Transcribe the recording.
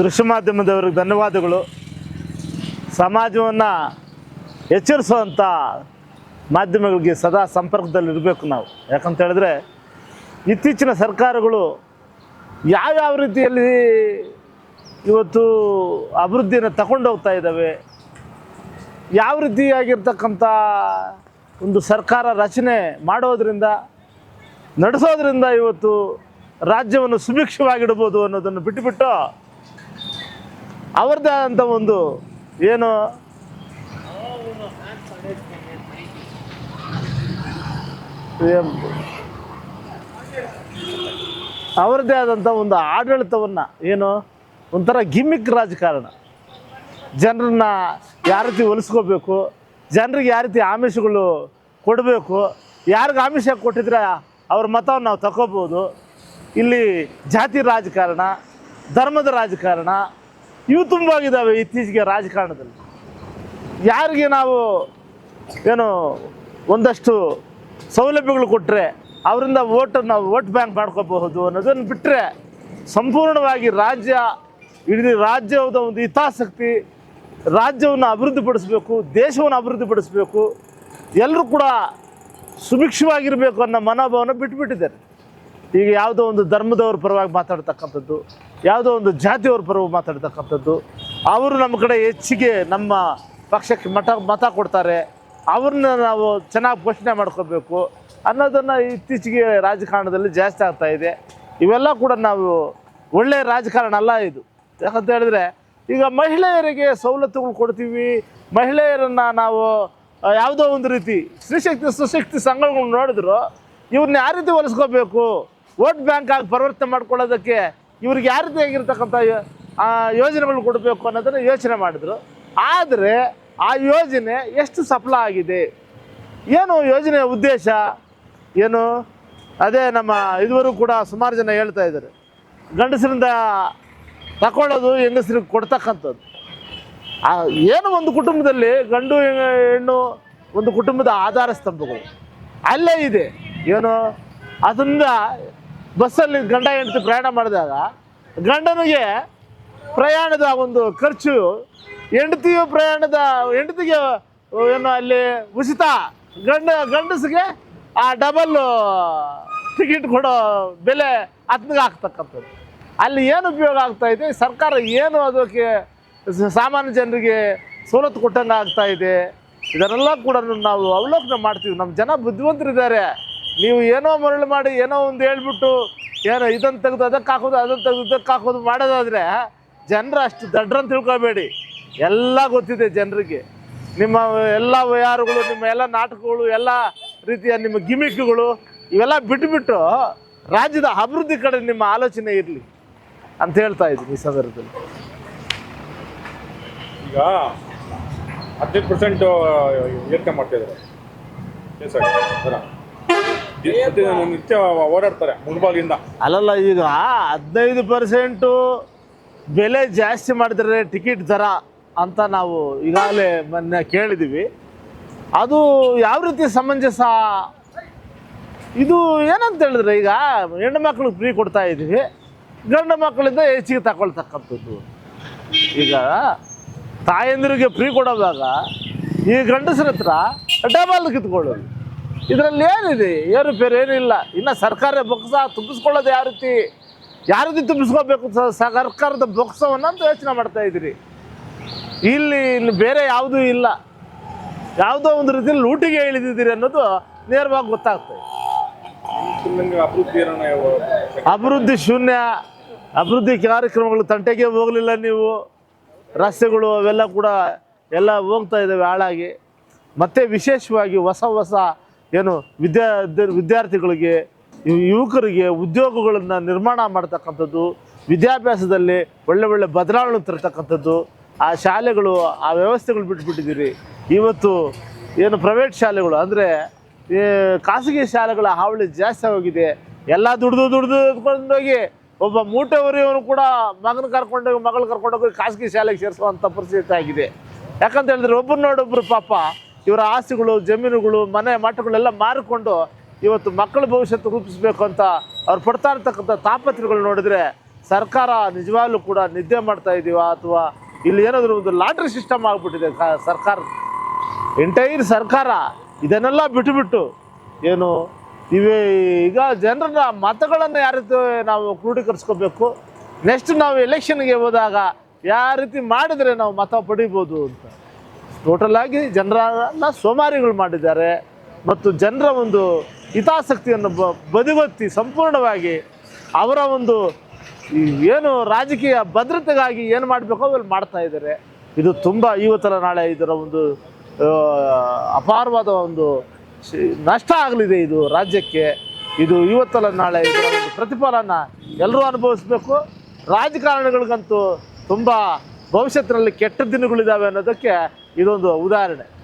ದೃಶ್ಯ ಮಾಧ್ಯಮದವ್ರಿಗೆ ಧನ್ಯವಾದಗಳು. ಸಮಾಜವನ್ನು ಎಚ್ಚರಿಸುವಂಥ ಮಾಧ್ಯಮಗಳಿಗೆ ಸದಾ ಸಂಪರ್ಕದಲ್ಲಿರಬೇಕು ನಾವು. ಯಾಕಂತ ಹೇಳಿದ್ರೆ ಇತ್ತೀಚಿನ ಸರ್ಕಾರಗಳು ಯಾವ್ಯಾವ ರೀತಿಯಲ್ಲಿ ಇವತ್ತು ಅಭಿವೃದ್ಧಿಯನ್ನು ತಗೊಂಡೋಗ್ತಾ ಇದ್ದಾವೆ, ಯಾವ ರೀತಿಯಾಗಿರ್ತಕ್ಕಂಥ ಒಂದು ಸರ್ಕಾರ ರಚನೆ ಮಾಡೋದರಿಂದ, ನಡೆಸೋದ್ರಿಂದ ಇವತ್ತು ರಾಜ್ಯವನ್ನು ಸುಭಿಕ್ಷವಾಗಿಡ್ಬೋದು ಅನ್ನೋದನ್ನು ಬಿಟ್ಟುಬಿಟ್ಟು ಅವ್ರದ್ದೇ ಆದಂಥ ಒಂದು ಏನು? ಅವರದೇ ಆದಂಥ ಒಂದು ಆಡಳಿತವನ್ನು ಏನು? ಒಂಥರ ಗಿಮ್ಮಿಕ್ ರಾಜಕಾರಣ. ಜನರನ್ನ ಯಾವ ರೀತಿ ಒಲಿಸ್ಕೋಬೇಕು ಜನರಿಗೆ ಯಾವ ರೀತಿ ಆಮಿಷಗಳು ಕೊಡಬೇಕು? ಯಾರಿಗೆ ಆಮಿಷ ಕೊಟ್ಟಿದ್ರೆ ಅವ್ರ ಮತವನ್ನು ನಾವು ತಗೋಬೋದು ಇಲ್ಲಿ ಜಾತಿ ರಾಜಕಾರಣ, ಧರ್ಮದ ರಾಜಕಾರಣ ಇವು ತುಂಬ ಆಗಿದ್ದಾವೆ ಇತ್ತೀಚೆಗೆ ರಾಜಕಾರಣದಲ್ಲಿ. ಯಾರಿಗೆ ನಾವು ಏನು ಒಂದಷ್ಟು ಸೌಲಭ್ಯಗಳು ಕೊಟ್ಟರೆ ಅವರಿಂದ ಓಟ್ ನಾವು ವೋಟ್ ಬ್ಯಾಂಕ್ ಮಾಡ್ಕೋಬಹುದು ಅನ್ನೋದನ್ನು ಬಿಟ್ಟರೆ ಸಂಪೂರ್ಣವಾಗಿ ರಾಜ್ಯ, ಇಡೀ ರಾಜ್ಯದ ಒಂದು ಹಿತಾಸಕ್ತಿ, ರಾಜ್ಯವನ್ನು ಅಭಿವೃದ್ಧಿಪಡಿಸಬೇಕು, ದೇಶವನ್ನು ಅಭಿವೃದ್ಧಿಪಡಿಸಬೇಕು, ಎಲ್ಲರೂ ಕೂಡ ಸುಭಿಕ್ಷವಾಗಿರಬೇಕು ಅನ್ನೋ ಮನೋಭಾವನ ಬಿಟ್ಬಿಟ್ಟಿದ್ದಾರೆ. ಈಗ ಯಾವುದೋ ಒಂದು ಧರ್ಮದವ್ರ ಪರವಾಗಿ ಮಾತಾಡ್ತಕ್ಕಂಥದ್ದು ಯಾವುದೋ ಒಂದು ಜಾತಿಯವ್ರ ಪರವಾಗಿ ಮಾತಾಡ್ತಕ್ಕಂಥದ್ದು. ಅವರು ನಮ್ಮ ಕಡೆ ಹೆಚ್ಚಿಗೆ ನಮ್ಮ ಪಕ್ಷಕ್ಕೆ ಮಠ, ಮತ ಕೊಡ್ತಾರೆ. ಅವ್ರನ್ನ ನಾವು ಚೆನ್ನಾಗಿ ಪೋಷಣೆ ಮಾಡ್ಕೋಬೇಕು. ಅನ್ನೋದನ್ನು ಇತ್ತೀಚೆಗೆ ರಾಜಕಾರಣದಲ್ಲಿ ಜಾಸ್ತಿ ಆಗ್ತಾ ಇದೆ. ಇವೆಲ್ಲ ಕೂಡ ನಾವು ಒಳ್ಳೆಯ ರಾಜಕಾರಣ ಅಲ್ಲ ಇದು. ಯಾಕಂತ ಹೇಳಿದ್ರೆ, ಈಗ ಮಹಿಳೆಯರಿಗೆ ಸವಲತ್ತುಗಳು ಕೊಡ್ತೀವಿ. ಮಹಿಳೆಯರನ್ನು ನಾವು ಯಾವುದೋ ಒಂದು ರೀತಿ ಸ್ತ್ರೀಶಕ್ತಿ, ಸುಶಕ್ತಿ ಸಂಘಗಳನ್ನ ನೋಡಿದ್ರು ಇವ್ರನ್ನ ಯಾವ ರೀತಿ ಹೊಲಿಸ್ಕೋಬೇಕು? ವೋಟ್ ಬ್ಯಾಂಕ್ ಆಗಿ ಪರಿವರ್ತನೆ ಮಾಡ್ಕೊಳ್ಳೋದಕ್ಕೆ ಇವ್ರಿಗೆ ಯಾವ ರೀತಿಯಾಗಿರ್ತಕ್ಕಂಥ ಯೋಜನೆಗಳು ಕೊಡಬೇಕು ಅನ್ನೋದನ್ನು ಯೋಚನೆ ಮಾಡಿದ್ರು. ಆದರೆ ಆ ಯೋಜನೆ ಎಷ್ಟು ಸಫಲ ಆಗಿದೆ? ಏನು ಯೋಜನೆಯ ಉದ್ದೇಶ? ಏನು? ಅದೇ ನಮ್ಮ ಇದುವರೆಗೂ ಕೂಡ ಸುಮಾರು ಜನ ಹೇಳ್ತಾ ಇದ್ದಾರೆ. ಗಂಡಸರಿಂದ ತಗೊಳ್ಳೋದು ಹೆಂಗಸರಿಗೆ ಕೊಡ್ತಕ್ಕಂಥದ್ದು. ಏನು ಒಂದು ಕುಟುಂಬದಲ್ಲಿ ಗಂಡು ಹೆಣ್ಣು ಒಂದು ಕುಟುಂಬದ ಆಧಾರ ಸ್ತಂಭಗಳು? ಅಲ್ಲೇ ಇದೆ. ಏನು? ಅದರಿಂದ ಬಸ್ಸಲ್ಲಿ ಗಂಡ ಹೆಂಡತಿ ಪ್ರಯಾಣ ಮಾಡಿದಾಗ ಗಂಡನಿಗೆ ಪ್ರಯಾಣದ ಒಂದು ಖರ್ಚು, ಹೆಂಡತಿಯು ಪ್ರಯಾಣದ, ಹೆಂಡತಿಗೆ ಏನು ಅಲ್ಲಿ ಉಚಿತ ಗಂಡ, ಗಂಡಸಿಗೆ ಆ ಡಬಲ್ ಟಿಕೆಟ್ ಕೊಡೋ ಬೆಲೆ ಹತ್ನಿಗೆ ಆಗ್ತಕ್ಕಂಥದ್ದು. ಅಲ್ಲಿ ಏನು ಉಪಯೋಗ ಆಗ್ತಾ ಇದೆ? ಸರ್ಕಾರ ಏನು ಅದಕ್ಕೆ ಸಾಮಾನ್ಯ ಜನರಿಗೆ ಸವಲತ್ತು ಕೊಟ್ಟಂಗೆ ಆಗ್ತಾ ಇದೆ? ಇದನ್ನೆಲ್ಲ ಕೂಡ ನಾವು ಅವಲೋಕನ ಮಾಡ್ತೀವಿ. ನಮ್ಮ ಜನ ಬುದ್ಧಿವಂತರಿದ್ದಾರೆ. ನೀವು ಏನೋ ಮರಳು ಮಾಡಿ ಏನೋ ಒಂದು ಹೇಳ್ಬಿಟ್ಟು ಏನೋ ಇದನ್ನು ತೆಗೆದು ಅದಕ್ಕೆ ಹಾಕೋದು, ಅದನ್ನು ತೆಗೆದು ಇದಕ್ಕೆ ಹಾಕೋದು ಮಾಡೋದಾದರೆ ಜನರು ಅಷ್ಟು ದಡ್ರಂತ ತಿಳ್ಕೊಬೇಡಿ. ಎಲ್ಲ ಗೊತ್ತಿದೆ ಜನರಿಗೆ. ನಿಮ್ಮ ಎಲ್ಲ ವ್ಯವಹಾರಗಳು ನಿಮ್ಮ ಎಲ್ಲ ನಾಟಕಗಳು, ಎಲ್ಲ ರೀತಿಯ ನಿಮ್ಮ ಗಿಮಿಕ್ಗಳು, ಇವೆಲ್ಲ ಬಿಟ್ಟುಬಿಟ್ಟು ರಾಜ್ಯದ ಅಭಿವೃದ್ಧಿ ಕಡೆ ನಿಮ್ಮ ಆಲೋಚನೆ ಇರಲಿ ಅಂತ ಹೇಳ್ತಾ ಇದ್ದೀನಿ ಈ ಸಂದರ್ಭದಲ್ಲಿ. ಈಗ ಹದಿನೈದು ಪರ್ಸೆಂಟ್ ಏರಿಕೆ ಮಾಡ್ತಾ ಇದ್ದಾರೆ. ನಿತ್ಯ ಓಡಾಡ್ತಾರೆ ಮುಳ್ಬಾಗಿಲಿಂದ ಅಲ್ಲಲ್ಲ ಈಗ ಹದಿನೈದು ಪರ್ಸೆಂಟು ಬೆಲೆ ಜಾಸ್ತಿ ಮಾಡಿದ್ರೆ ಟಿಕೆಟ್ ದರ ಅಂತ ನಾವು ಈಗಾಗಲೇ ಮೊನ್ನೆ ಕೇಳಿದ್ದೀವಿ ಅದು ಯಾವ ರೀತಿ ಸಮಂಜಸ? ಇದು ಏನಂತ ಹೇಳಿದ್ರೆ ಈಗ ಹೆಣ್ಣು ಮಕ್ಳಿಗೆ ಫ್ರೀ ಕೊಡ್ತಾ ಇದ್ದೀವಿ. ಗಂಡು ಮಕ್ಕಳಿಂದ ಹೆಚ್ಚಿಗೆ ತಗೊಳ್ತಕ್ಕಂಥದ್ದು. ಈಗ ತಾಯಂದಿರಿಗೆ ಫ್ರೀ ಕೊಡೋವಾಗ ಈ ಗಂಡಸರ ಹತ್ರ ಡಬಲ್ ಕಿತ್ಕೊಳ್ಳೋದು. ಇದರಲ್ಲಿ ಏನಿದೆ? ಏರುಪೇರು ಏನಿಲ್ಲ. ಇನ್ನು ಸರ್ಕಾರ ಬೊಕ್ಸ ತುಂಬಿಸ್ಕೊಳ್ಳೋದು ಯಾವ ರೀತಿ? ಯಾವ ರೀತಿ ತುಂಬಿಸ್ಕೋಬೇಕು ಸರ್ಕಾರದ ಬೊಕ್ಸವನ್ನು ಅಂತ ಯೋಚನೆ ಮಾಡ್ತಾ ಇದ್ದೀರಿ. ಇಲ್ಲಿ ಇನ್ನು ಬೇರೆ ಯಾವುದೂ ಇಲ್ಲ. ಯಾವುದೋ ಒಂದು ರೀತಿಯಲ್ಲಿ ಲೂಟಿಗೆ ಇಳಿದಿದ್ದೀರಿ ಅನ್ನೋದು ನೇರವಾಗಿ ಗೊತ್ತಾಗ್ತದೆ ಅಭಿವೃದ್ಧಿ ಶೂನ್ಯ, ಅಭಿವೃದ್ಧಿ ಕಾರ್ಯಕ್ರಮಗಳು ತಂಟೆಗೆ ಹೋಗಲಿಲ್ಲ ನೀವು. ರಸ್ತೆಗಳು ಅವೆಲ್ಲ ಕೂಡ ಎಲ್ಲ ಹೋಗ್ತಾ ಇದ್ದಾವೆ ಹಾಳಾಗಿ. ಮತ್ತೆ ವಿಶೇಷವಾಗಿ ಹೊಸ ಹೊಸ ಏನು ವಿದ್ಯಾ ವಿದ್ಯಾರ್ಥಿಗಳಿಗೆ ಯುವಕರಿಗೆ ಉದ್ಯೋಗಗಳನ್ನು ನಿರ್ಮಾಣ ಮಾಡ್ತಕ್ಕಂಥದ್ದು, ವಿದ್ಯಾಭ್ಯಾಸದಲ್ಲಿ ಒಳ್ಳೆ ಒಳ್ಳೆ ಬದಲಾವಣೆ ತರ್ತಕ್ಕಂಥದ್ದು, ಆ ಶಾಲೆಗಳು, ಆ ವ್ಯವಸ್ಥೆಗಳು ಬಿಟ್ಬಿಟ್ಟಿದ್ದೀರಿ. ಇವತ್ತು ಏನು ಪ್ರೈವೇಟ್ ಶಾಲೆಗಳು, ಅಂದರೆ ಖಾಸಗಿ ಶಾಲೆಗಳ ಹಾವಳಿ ಜಾಸ್ತಿ ಆಗೋಗಿದೆ. ಎಲ್ಲ ದುಡ್ದು ದುಡ್ದು ಎತ್ಕೊಂಡೋಗಿ ಒಬ್ಬ ಮೂಟೆ ಹೊರೆಯವನು ಕೂಡ ಮಗನ ಕರ್ಕೊಂಡೋಗಿ, ಮಗಳು ಕರ್ಕೊಂಡೋಗಿ ಖಾಸಗಿ ಶಾಲೆಗೆ ಸೇರಿಸುವಂಥ ಪರಿಸ್ಥಿತಿ ಆಗಿದೆ. ಯಾಕಂತ ಹೇಳಿದ್ರೆ ಒಬ್ಬರು ನೋಡೊಬ್ಬರು ಪಾಪ ಇವರ ಆಸ್ತಿಗಳು ಜಮೀನುಗಳು, ಮನೆ ಮಠಗಳೆಲ್ಲ ಮಾರಿಕೊಂಡು ಇವತ್ತು ಮಕ್ಕಳ ಭವಿಷ್ಯತ್ತು ರೂಪಿಸಬೇಕು ಅಂತ ಅವ್ರು ಪಡ್ತಾ ಇರ್ತಕ್ಕಂಥ ತಾಪತ್ರಗಳು ನೋಡಿದ್ರೆ ಸರ್ಕಾರ ನಿಜವಾಗ್ಲೂ ಕೂಡ ನಿದ್ದೆ ಮಾಡ್ತಾ ಇದೀವ ಅಥವಾ ಇಲ್ಲಿ ಏನಾದರೂ ಒಂದು ಲಾಟ್ರಿ ಸಿಸ್ಟಮ್ ಆಗಿಬಿಟ್ಟಿದೆ ಸರ್ಕಾರ? ಎಂಟೈರ್ ಸರ್ಕಾರ ಇದನ್ನೆಲ್ಲ ಬಿಟ್ಟುಬಿಟ್ಟು ಏನು, ಇವೇ ಈಗ ಜನರ ಮತಗಳನ್ನು ಯಾವ ರೀತಿ ನಾವು ಕ್ರೋಢೀಕರಿಸ್ಕೋಬೇಕು? ನೆಕ್ಸ್ಟ್ ನಾವು ಎಲೆಕ್ಷನ್ಗೆ ಹೋದಾಗ ಯಾವ ರೀತಿ ಮಾಡಿದರೆ ನಾವು ಮತ ಪಡಿಬೋದು ಅಂತ? ಟೋಟಲ್ ಆಗಿ ಜನರನ್ನ ಸೋಮಾರಿಗಳು ಮಾಡಿದ್ದಾರೆ. ಮತ್ತು ಜನರ ಒಂದು ಹಿತಾಸಕ್ತಿಯನ್ನು ಬ, ಬದಿಗೊತ್ತಿ ಸಂಪೂರ್ಣವಾಗಿ ಅವರ ಒಂದು ಏನು ರಾಜಕೀಯ ಭದ್ರತೆಗಾಗಿ ಏನು ಮಾಡಬೇಕೋ ಅವ್ರು ಮಾಡ್ತಾ ಇದ್ದಾರೆ. ಇದು ತುಂಬ ಇವತ್ತರ ನಾಳೆ ಇದರ ಒಂದು ಅಪಾರವಾದ ಒಂದು ನಷ್ಟ ಆಗಲಿದೆ ಇದು ರಾಜ್ಯಕ್ಕೆ. ಇದು ಇವತ್ತಲ್ಲ ನಾಳೆ ಇದರ ಒಂದು ಪ್ರತಿಫಲನ ಎಲ್ಲರೂ ಅನುಭವಿಸ್ಬೇಕು. ರಾಜಕಾರಣಿಗಳಿಗಂತೂ ತುಂಬ ಭವಿಷ್ಯತ್ತಿನಲ್ಲಿ ಕೆಟ್ಟ ದಿನಗಳಿದ್ದಾವೆ ಅನ್ನೋದಕ್ಕೆ ಇದೊಂದು ಉದಾಹರಣೆ.